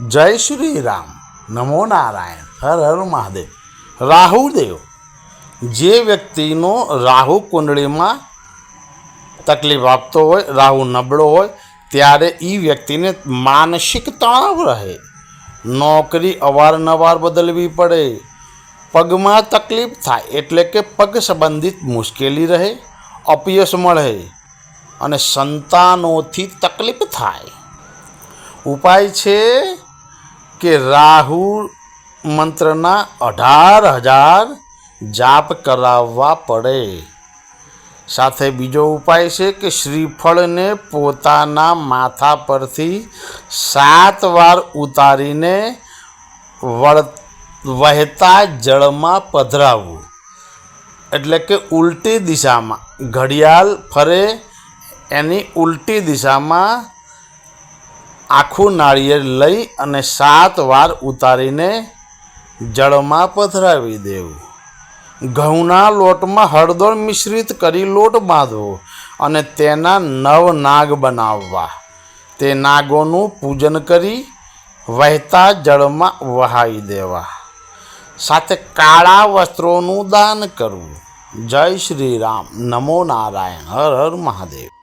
જય શ્રી રામ નમો નારાયણ. હર હર મહાદેવ. રાહુદેવ જે વ્યક્તિનો રાહુ કુંડળીમાં તકલીફ આપતો હોય, રાહુ નબળો હોય, ત્યારે એ વ્યક્તિને માનસિક તણાવ રહે. નોકરી અવારનવાર બદલવી પડે. પગમાં તકલીફ થાય એટલે કે પગ સંબંધિત મુશ્કેલી રહે, અપયશ મળે અને સંતાનોથી તકલીફ થાય. ઉપાય છે કે રાહુ મંત્રના અઢાર હજાર જાપ કરાવવા પડે. સાથે બીજો ઉપાય છે કે શ્રીફળને પોતાના માથા પરથી સાત વાર ઉતારીને વળ, વહેતા જળમાં પધરાવવું. એટલે કે ઉલટી દિશામાં, ઘડિયાળ ફરે એની ઉલટી દિશામાં આખું નાળિયેર લઈ અને સાત વાર ઉતારીને જળમાં પથરાવી દેવું. ઘઉંના લોટમાં હળદર મિશ્રિત કરી લોટ બાંધવો અને તેના નવ નાગ બનાવવા. તે નાગોનું પૂજન કરી વહેતા જળમાં વહાવી દેવા. સાથે કાળા વસ્ત્રોનું દાન કરવું. જય શ્રી રામ. નમો નારાયણ. હર હર મહાદેવ.